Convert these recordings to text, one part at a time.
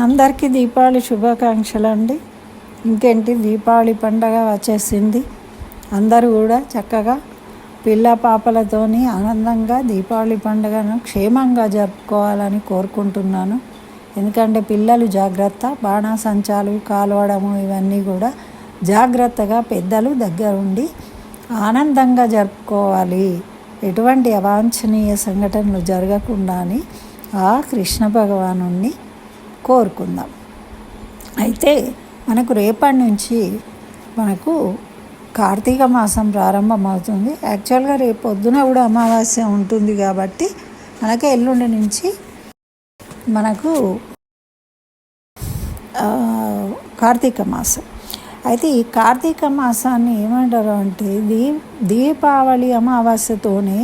అందరికీ దీపావళి శుభాకాంక్షలు అండి. ఇంకేంటి దీపావళి పండగ వచ్చేసింది. అందరూ కూడా చక్కగా పిల్ల పాపలతోని ఆనందంగా దీపావళి పండుగను క్షేమంగా జరుపుకోవాలని కోరుకుంటున్నాను. ఎందుకంటే పిల్లలు జాగ్రత్త బాణాసంచాలు కాలవడము ఇవన్నీ కూడా జాగ్రత్తగా పెద్దలు దగ్గరుండి ఆనందంగా జరుపుకోవాలి. ఎటువంటి అవాంఛనీయ సంఘటనలు జరగకుండా అని ఆ కృష్ణ భగవాను కోరుకుందాం. అయితే మనకు రేపటి నుంచి మనకు కార్తీక మాసం ప్రారంభమవుతుంది. యాక్చువల్గా రేపు పొద్దున కూడా అమావాస్య ఉంటుంది కాబట్టి మనకి ఎల్లుండి నుంచి మనకు కార్తీక మాసం. అయితే ఈ కార్తీక మాసాన్ని ఏమంటారు అంటే దీ దీపావళి అమావాస్యతోనే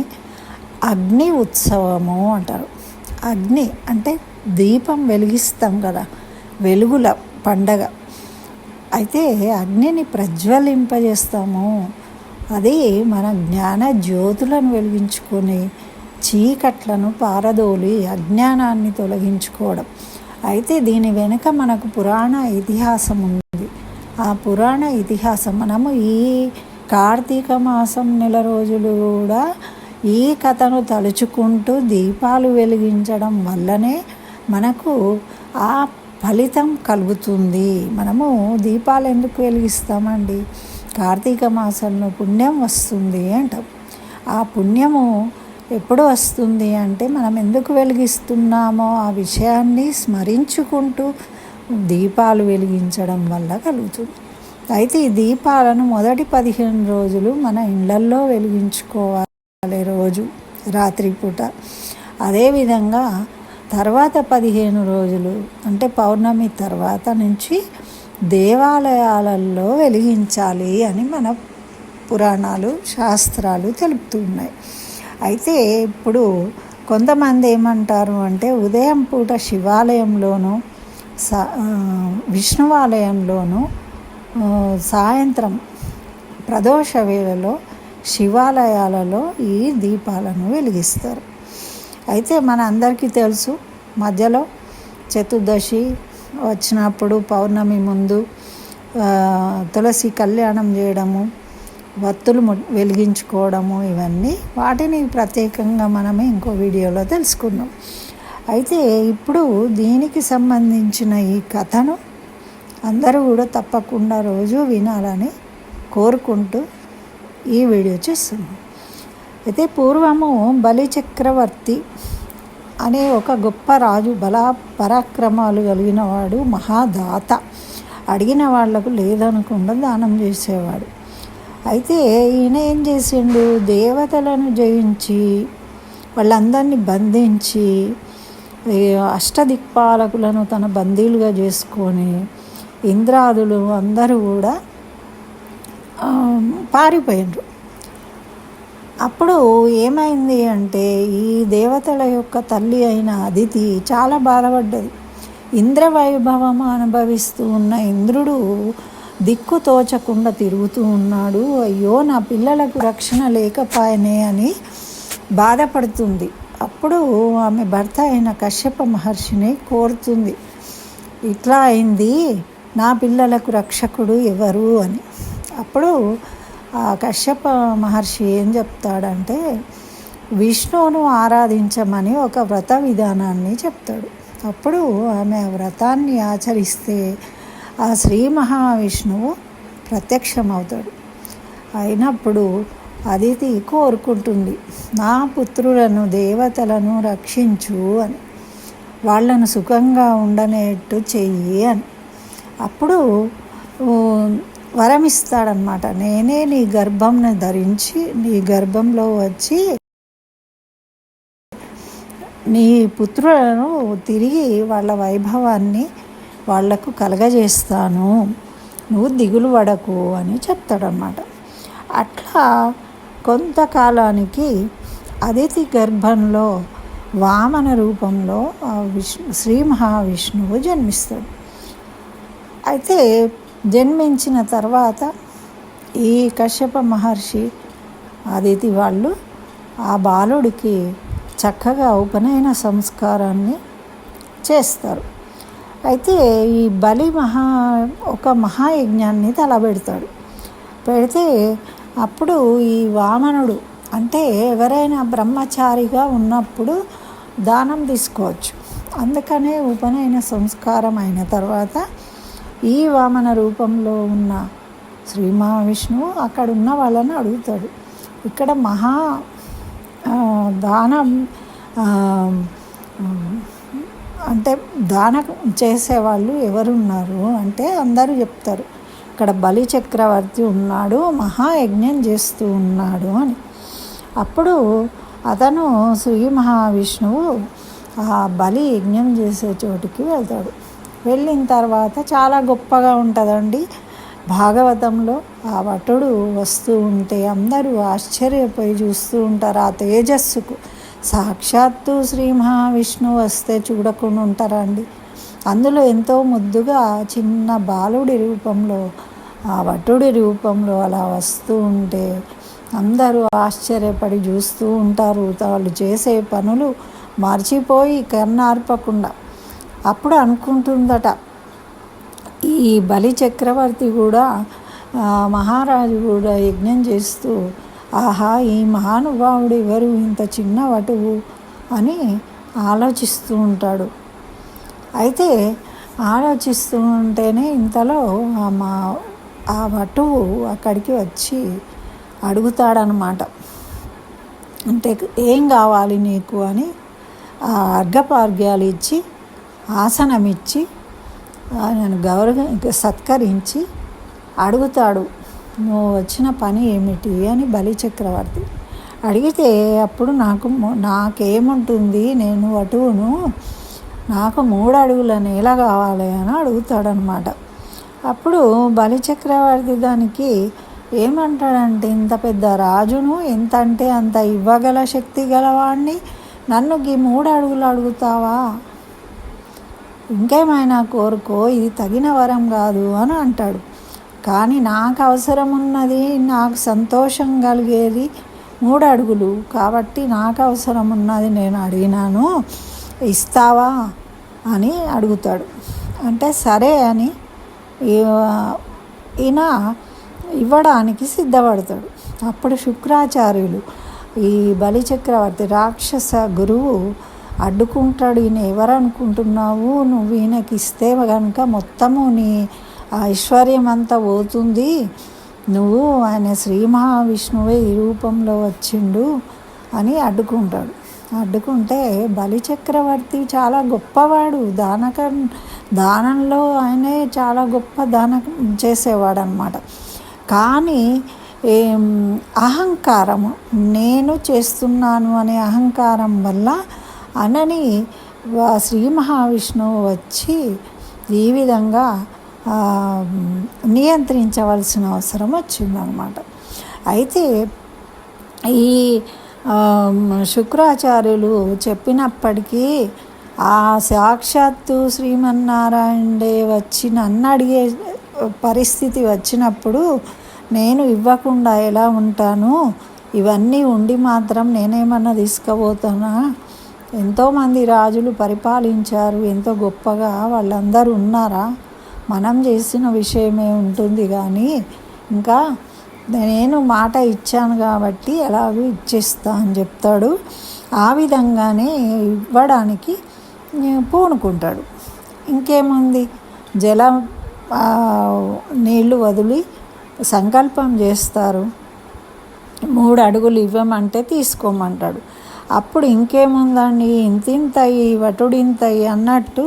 అగ్ని ఉత్సవము అంటారు. అగ్ని అంటే దీపం వెలిగిస్తాం కదా వెలుగుల పండగ. అయితే అగ్నిని ప్రజ్వలింపజేస్తాము. అది మన జ్ఞాన జ్యోతులను వెలిగించుకొని చీకట్లను పారదోలి అజ్ఞానాన్ని తొలగించుకోవడం. అయితే దీని వెనుక మనకు పురాణ ఇతిహాసం ఉంది. ఆ పురాణ ఇతిహాసం మనము ఈ కార్తీక మాసం నెల రోజులు కూడా ఈ కథను తలుచుకుంటూ దీపాలు వెలిగించడం వల్లనే మనకు ఆ ఫలితం కలుగుతుంది. మనము దీపాలు ఎందుకు వెలిగిస్తామండి? కార్తీక మాసంలో పుణ్యం వస్తుంది అంటాం. ఆ పుణ్యము ఎప్పుడు వస్తుంది అంటే మనం ఎందుకు వెలిగిస్తున్నామో ఆ విషయాన్ని స్మరించుకుంటూ దీపాలు వెలిగించడం వల్ల కలుగుతుంది. అయితే ఈ దీపాలను మొదటి పదిహేను రోజులు మన ఇళ్ళల్లో వెలిగించుకోవాలి రోజు రాత్రిపూట. అదేవిధంగా తర్వాత పదిహేను రోజులు అంటే పౌర్ణమి తర్వాత నుంచి దేవాలయాలలో వెలిగించాలి అని మన పురాణాలు శాస్త్రాలు తెలుపుతున్నాయి అయితే ఇప్పుడు కొంతమంది ఏమంటారు అంటే ఉదయం పూట శివాలయంలోనూ సా విష్ణువాలయంలోనూ సాయంత్రం ప్రదోష వేళలో శివాలయాలలో ఈ దీపాలను వెలిగిస్తారు. అయితే మన అందరికీ తెలుసు మధ్యలో చతుర్దశి వచ్చినప్పుడు పౌర్ణమి ముందు తులసి కళ్యాణం చేయడము వత్తులు వెలిగించుకోవడము ఇవన్నీ వాటిని ప్రత్యేకంగా మనమే ఇంకో వీడియోలో తెలుసుకున్నాం అయితే ఇప్పుడు దీనికి సంబంధించిన ఈ కథను అందరూ కూడా తప్పకుండా రోజు వినాలని కోరుకుంటూ ఈ వీడియో చేస్తున్నాం. అయితే పూర్వము బలి చక్రవర్తి అనే ఒక గొప్ప రాజు బల పరాక్రమాలు కలిగిన వాడు మహాదాత. అడిగిన వాళ్ళకు లేదనకుండా దానం చేసేవాడు. అయితే ఈయన ఏం చేసిండు? దేవతలను జయించి వాళ్ళందరినీ బంధించి అష్టదిక్పాలకులను తన బందీలుగా చేసుకొని ఇంద్రాదులు అందరూ కూడా పారిపోయినరు పారిపోయిండ్రు. అప్పుడు ఏమైంది అంటే ఈ దేవతల యొక్క తల్లి అయిన అదితి చాలా బాధపడ్డది. ఇంద్రవైభవం అనుభవిస్తూ ఉన్న ఇంద్రుడు దిక్కు తోచకుండా తిరుగుతూ ఉన్నాడు. అయ్యో నా పిల్లలకు రక్షణ లేకపాయనే అని బాధపడుతుంది. అప్పుడు ఆమె భర్త అయిన కశ్యప మహర్షిని కోరుతుంది. ఇట్లా అయింది నా పిల్లలకు రక్షకుడు ఎవరు అని. అప్పుడు కశ్యప మహర్షి ఏం చెప్తాడంటే విష్ణువును ఆరాధించమని ఒక వ్రత విధానాన్ని చెప్తాడు. అప్పుడు ఆమె ఆ వ్రతాన్ని ఆచరిస్తే ఆ శ్రీ మహావిష్ణువు ప్రత్యక్షమవుతాడు. అయినప్పుడు అదితి కోరుకుంటుంది నా పుత్రులను దేవతలను రక్షించు అని. వాళ్ళను సుఖంగా ఉండనేట్టు చెయ్యి అని. అప్పుడు వరం ఇస్తాడనమాట నేనే నీ గర్భంను ధరించి నీ గర్భంలో వచ్చి నీ పుత్రులను తిరిగి వాళ్ళ వైభవాన్ని వాళ్ళకు కలగజేస్తాను. నువ్వు దిగులు పడకు అని చెప్తాడనమాట అట్లా కొంతకాలానికి అదితి గర్భంలో వామన రూపంలో ఆ విష్ణు శ్రీ మహావిష్ణువు జన్మిస్తాడు. అయితే జన్మించిన తర్వాత ఈ కశ్యప మహర్షి అదితి వాళ్ళు ఆ బాలుడికి చక్కగా ఉపనయన సంస్కారాన్ని చేస్తారు. అయితే ఈ బలి మహా ఒక మహాయజ్ఞాన్ని తలబెడతాడు. పెడితే అప్పుడు ఈ వామనుడు అంటే ఎవరైనా బ్రహ్మచారిగా ఉన్నప్పుడు దానం తీసుకోవచ్చు. అందుకనే ఉపనయన సంస్కారం అయిన తర్వాత ఈ వామన రూపంలో ఉన్న శ్రీ మహావిష్ణువు అక్కడ ఉన్న వాళ్ళని అడుగుతాడు. ఇక్కడ మహా దానం అంటే దానం చేసేవాళ్ళు ఎవరున్నారు అంటే అందరూ చెప్తారు. ఇక్కడ బలి చక్రవర్తి ఉన్నాడు మహాయజ్ఞం చేస్తూ ఉన్నాడు అని. అప్పుడు అతను శ్రీ మహావిష్ణువు ఆ బలి యజ్ఞం చేసే చోటికి వెళ్తాడు. వెళ్ళిన తర్వాత చాలా గొప్పగా ఉంటుందండి. భాగవతంలో ఆ భటుడు వస్తూ ఉంటే అందరూ ఆశ్చర్యపోయి చూస్తూ ఉంటారు. ఆ తేజస్సుకు సాక్షాత్తు శ్రీ మహావిష్ణువు వస్తే చూడకుండా ఉంటారండి. అందులో ఎంతో ముద్దుగా చిన్న బాలుడి రూపంలో ఆ భటుడి రూపంలో అలా వస్తూ ఉంటే అందరూ ఆశ్చర్యపడి చూస్తూ ఉంటారు. వాళ్ళు చేసే పనులు మర్చిపోయి కన్నార్పకుండా అప్పుడు అనుకుంటుందట. ఈ బలి చక్రవర్తి కూడా మహారాజు కూడా యజ్ఞం చేస్తూ ఆహా ఈ మహానుభావుడు ఎవరు? ఇంత చిన్న వటువు అని ఆలోచిస్తూ ఉంటాడు. అయితే ఆలోచిస్తూ ఉంటేనే ఇంతలో ఆ మా ఆ వటువు అక్కడికి వచ్చి అడుగుతాడనమాట అంటే ఏం కావాలి నీకు? అని ఆ అర్ఘపార్ఘ్యాలు ఇచ్చి ఆసనం ఇచ్చి గౌరవ సత్కరించి అడుగుతాడు నువ్వు వచ్చిన పని ఏమిటి? అని బలి చక్రవర్తి. అడిగితే అప్పుడు నాకు నాకేముంటుంది? నేను అటువును నాకు మూడు అడుగుల నేల కావాలి అని అడుగుతాడనమాట అప్పుడు బలి చక్రవర్తి దానికి ఏమంటాడంటే ఇంత పెద్ద రాజును ఎంత అంటే అంత ఇవ్వగల శక్తి గలవాణ్ణి? నన్ను ఈ మూడు అడుగులు అడుగుతావా? ఇంకేమైనా కోరుకో ఇది తగిన వరం కాదు అని అంటాడు. కానీ నాకు అవసరం ఉన్నది నాకు సంతోషం కలిగేది మూడు అడుగులు. కాబట్టి నాకు అవసరం ఉన్నది నేను అడిగినాను ఇస్తావా అని అడుగుతాడు. అంటే సరే అని ఈయన ఇవ్వడానికి సిద్ధపడతాడు. అప్పుడు శుక్రాచార్యులు ఈ బలిచక్రవర్తి రాక్షస గురువు అడ్డుకుంటాడు. ఈయన ఎవరు అనుకుంటున్నావు నువ్వు ఈయనకి ఇస్తే కనుక మొత్తము నీ ఐశ్వర్యం అంతా పోతుంది. నువ్వు ఆయన శ్రీ మహావిష్ణువే ఈ రూపంలో వచ్చిండు అని అడ్డుకుంటాడు. అడ్డుకుంటే బలిచక్రవర్తి చాలా గొప్పవాడు. దానక దానంలో ఆయనే చాలా గొప్ప దానకం చేసేవాడు అనమాట కానీ ఏం, అహంకారము నేను చేస్తున్నాను అనే అహంకారం వల్ల అనని శ్రీ మహావిష్ణువు వచ్చి ఈ విధంగా నియంత్రించవలసిన అవసరం వచ్చిందనమాట. అయితే ఈ శుక్రాచార్యులు చెప్పినప్పటికీ ఆ సాక్షాత్తు శ్రీమన్నారాయణే వచ్చి నన్ను అడిగే పరిస్థితి వచ్చినప్పుడు నేను ఇవ్వకుండా ఎలా ఉంటాను? ఇవన్నీ ఉండి మాత్రం నేనేమన్నా తీసుకుపోతానా? ఎంతోమంది రాజులు పరిపాలించారు ఎంతో గొప్పగా వాళ్ళందరూ ఉన్నారా? మనం చేసిన విషయమే ఉంటుంది కానీ ఇంకా నేను మాట ఇచ్చాను కాబట్టి ఎలాగూ ఇచ్చేస్తా అని చెప్తాడు. ఆ విధంగానే ఇవ్వడానికి పూనుకుంటాడు. ఇంకేముంది? జల నీళ్ళు వదిలి సంకల్పం చేస్తారు. మూడు అడుగులు ఇవ్వమంటే తీసుకోమంటాడు. అప్పుడు ఇంకేముందండి? ఇంతింతయి వటుడింతయి అన్నట్టు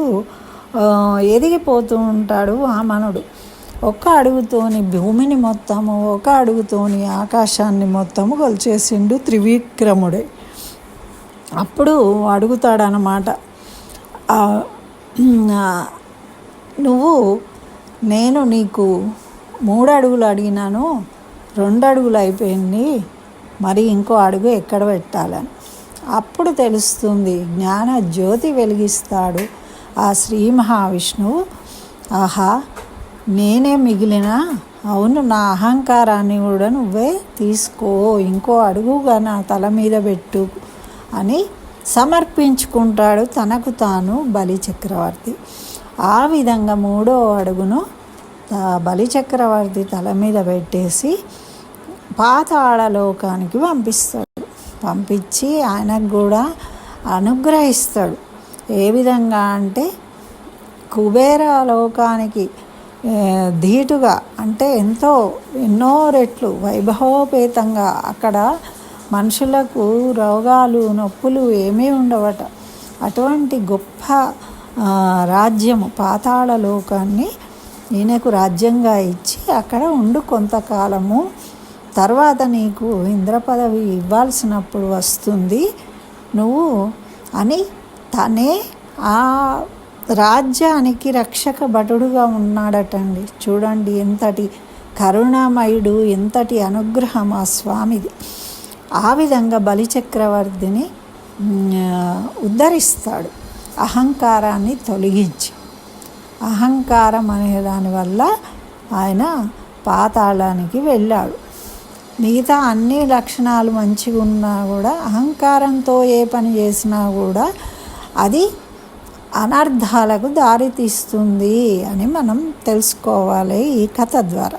ఎదిగిపోతూ ఉంటాడు వామనుడు ఒక్క అడుగుతోని భూమిని మొత్తము ఒక అడుగుతోని ఆకాశాన్ని మొత్తము కొలిచేసిండు త్రివిక్రముడే. అప్పుడు అడుగుతాడనమాట నువ్వు నేను నీకు మూడు అడుగులు అడిగినాను రెండు అడుగులు అయిపోయింది మరి ఇంకో అడుగు ఎక్కడ పెట్టాలని? అప్పుడు తెలుస్తుంది. జ్ఞాన జ్యోతి వెలిగిస్తాడు ఆ శ్రీ మహావిష్ణువు. ఆహా నేనే మిగిలిన? అవును నా అహంకారాన్ని కూడా నువ్వే తీసుకో. ఇంకో అడుగుగా నా తల మీద పెట్టు అని సమర్పించుకుంటాడు తనకు తాను బలి చక్రవర్తి. ఆ విధంగా మూడో అడుగును బలి చక్రవర్తి తల మీద పెట్టేసి పాతాళలోకానికి పంపిస్తాడు. పంపించి ఆయనకు కూడా అనుగ్రహిస్తాడు. ఏ విధంగా అంటే కుబేర లోకానికి ధీటుగా అంటే ఎంతో ఎన్నో రెట్లు వైభవోపేతంగా అక్కడ మనుషులకు రోగాలు నొప్పులు ఏమీ ఉండవట. అటువంటి గొప్ప రాజ్యము పాతాళ లోకాన్ని ఈయనకు రాజ్యంగా ఇచ్చి అక్కడ ఉండు కొంతకాలము. తర్వాత నీకు ఇంద్ర పదవి ఇవ్వాల్సినప్పుడు వస్తుంది. నువ్వు అని తనే ఆ రాజ్యానికి రక్షక భటుడుగా ఉన్నాడటండి. చూడండి ఎంతటి కరుణామయుడు ఎంతటి అనుగ్రహం ఆ స్వామిది. ఆ విధంగా బలిచక్రవర్తిని ఉద్ధరిస్తాడు. అహంకారాన్ని తొలగించి. అహంకారం అనే దానివల్ల ఆయన పాతాళానికి వెళ్ళాడు. మిగతా అన్ని లక్షణాలు మంచిగా ఉన్నా కూడా అహంకారంతో ఏ పని చేసినా కూడా అది అనర్థాలకు దారితీస్తుంది అని మనం తెలుసుకోవాలి ఈ కథ ద్వారా.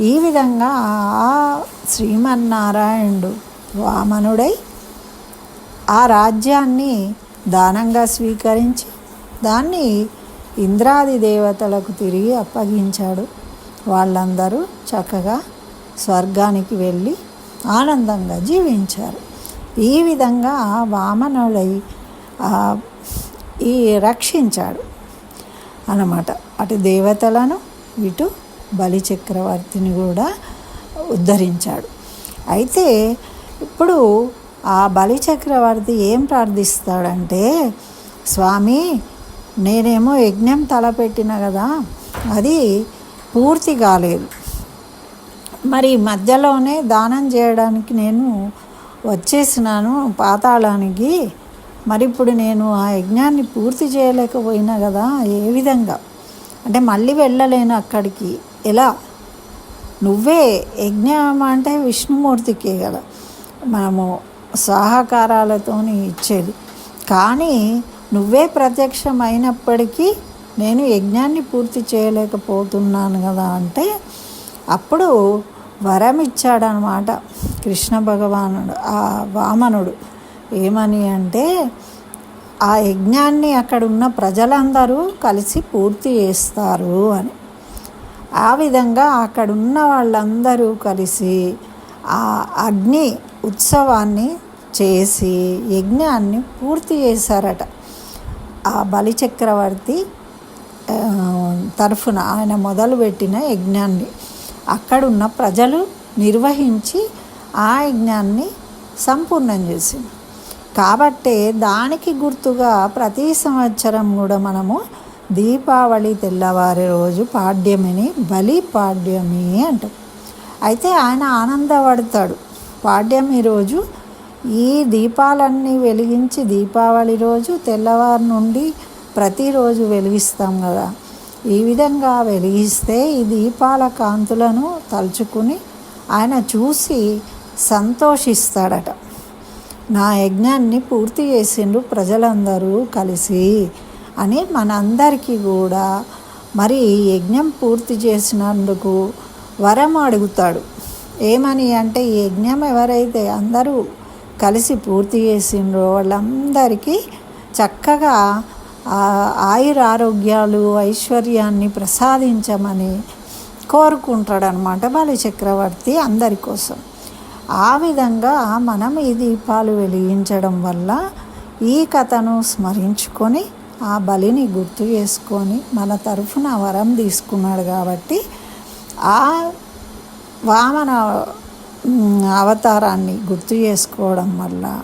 ఈ విధంగా ఆ శ్రీమన్నారాయణుడు వామనుడై ఆ రాజ్యాన్ని దానంగా స్వీకరించి దాన్ని ఇంద్రాది దేవతలకు తిరిగి అప్పగించాడు. వాళ్ళందరూ చక్కగా స్వర్గానికి వెళ్ళి ఆనందంగా జీవించారు. ఈ విధంగా వామనుడై ఈ రక్షించాడు అన్నమాట. అటు దేవతలను ఇటు బలి చక్రవర్తిని కూడా ఉద్ధరించాడు. అయితే ఇప్పుడు ఆ బలి చక్రవర్తి ఏం ప్రార్థిస్తాడంటే స్వామి నేనేమో యజ్ఞం తలపెట్టిన కదా అది పూర్తి కాలేదు. మరి మధ్యలోనే దానం చేయడానికి నేను వచ్చేసినాను పాతాళానికి. మరి ఇప్పుడు నేను ఆ యజ్ఞాన్ని పూర్తి చేయలేకపోయినా కదా ఏ విధంగా? అంటే మళ్ళీ వెళ్ళలేను అక్కడికి. ఎలా? నువ్వే యజ్ఞం అంటే విష్ణుమూర్తికే కదా. మనము సహకారాలతో ఇచ్చేది. కానీ నువ్వే ప్రత్యక్షమైనప్పటికీ నేను యజ్ఞాన్ని పూర్తి చేయలేకపోతున్నాను కదా అంటే అప్పుడు వరం ఇచ్చాడనమాట కృష్ణ భగవానుడు ఆ వామనుడు. ఏమని అంటే ఆ యజ్ఞాన్ని అక్కడ ఉన్న ప్రజలందరూ కలిసి పూర్తి చేస్తారు అని. ఆ విధంగా అక్కడున్న వాళ్ళందరూ కలిసి ఆ అగ్ని ఉత్సవాన్ని చేసి యజ్ఞాన్ని పూర్తి చేశారట. ఆ బలిచక్రవర్తి తరఫున ఆయన మొదలుపెట్టిన యజ్ఞాన్ని. అక్కడున్న ప్రజలు నిర్వహించి ఆ యజ్ఞాన్ని సంపూర్ణం చేసింది. కాబట్టే దానికి గుర్తుగా ప్రతి సంవత్సరం కూడా మనము దీపావళి తెల్లవారి రోజు పాడ్యమిని బలి పాడ్యమి అంటాం. అయితే ఆయన ఆనందపడతాడు. పాడ్యమి రోజు ఈ దీపాలన్నీ వెలిగించి దీపావళి రోజు తెల్లవారు నుండి ప్రతిరోజు వెలిగిస్తాం కదా. ఈ విధంగా వెలిగిస్తే ఈ దీపాల కాంతులను తలుచుకుని ఆయన చూసి సంతోషిస్తాడట. నా యజ్ఞాన్ని పూర్తి చేసిండ్రు ప్రజలందరూ కలిసి అని మనందరికీ కూడా మరి యజ్ఞం పూర్తి చేసినందుకు వరం అడుగుతాడు. ఏమని అంటే ఈ యజ్ఞం ఎవరైతే అందరూ కలిసి పూర్తి చేసిండ్రో వాళ్ళందరికీ చక్కగా ఆయుర ఆరోగ్యాలు ఐశ్వర్యాన్ని ప్రసాదించమని కోరుకుంటాడనమాట బలి చక్రవర్తి అందరి కోసం. ఆ విధంగా మనం ఈ దీపాలు వెలిగించడం వల్ల ఈ కథను స్మరించుకొని ఆ బలిని గుర్తు చేసుకొని మన తరఫున వరం తీసుకున్నాడు కాబట్టి ఆ వామన అవతారాన్ని గుర్తు చేసుకోవడం వల్ల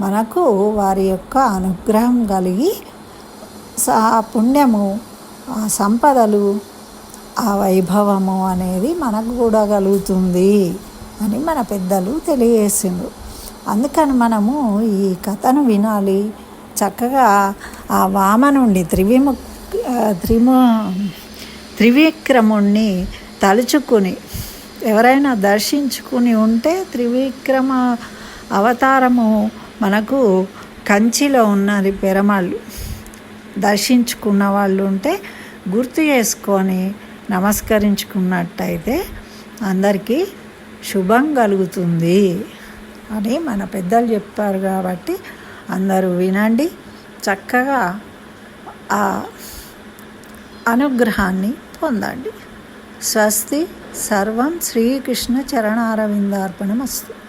మనకు వారి యొక్క అనుగ్రహం కలిగి ఆ పుణ్యము ఆ సంపదలు ఆ వైభవము అనేది మనకు కూడా కలుగుతుంది అని మన పెద్దలు తెలియజేసిండ్రు. అందుకని మనము ఈ కథను వినాలి. చక్కగా ఆ వామనుండి త్రివిము త్రిము త్రివిక్రముణ్ణి తలుచుకుని ఎవరైనా దర్శించుకుని ఉంటే త్రివిక్రమ అవతారము మనకు కంచిలో ఉన్నది పెరమాళ్ళు. దర్శించుకున్న వాళ్ళు ఉంటే గుర్తు చేసుకొని నమస్కరించుకున్నట్టయితే అందరికీ శుభం కలుగుతుంది అని మన పెద్దలు చెప్పారు కాబట్టి అందరూ వినండి. చక్కగా ఆ అనుగ్రహాన్ని పొందండి. స్వస్తి. సర్వం శ్రీకృష్ణ చరణారవిందార్పణమస్తు.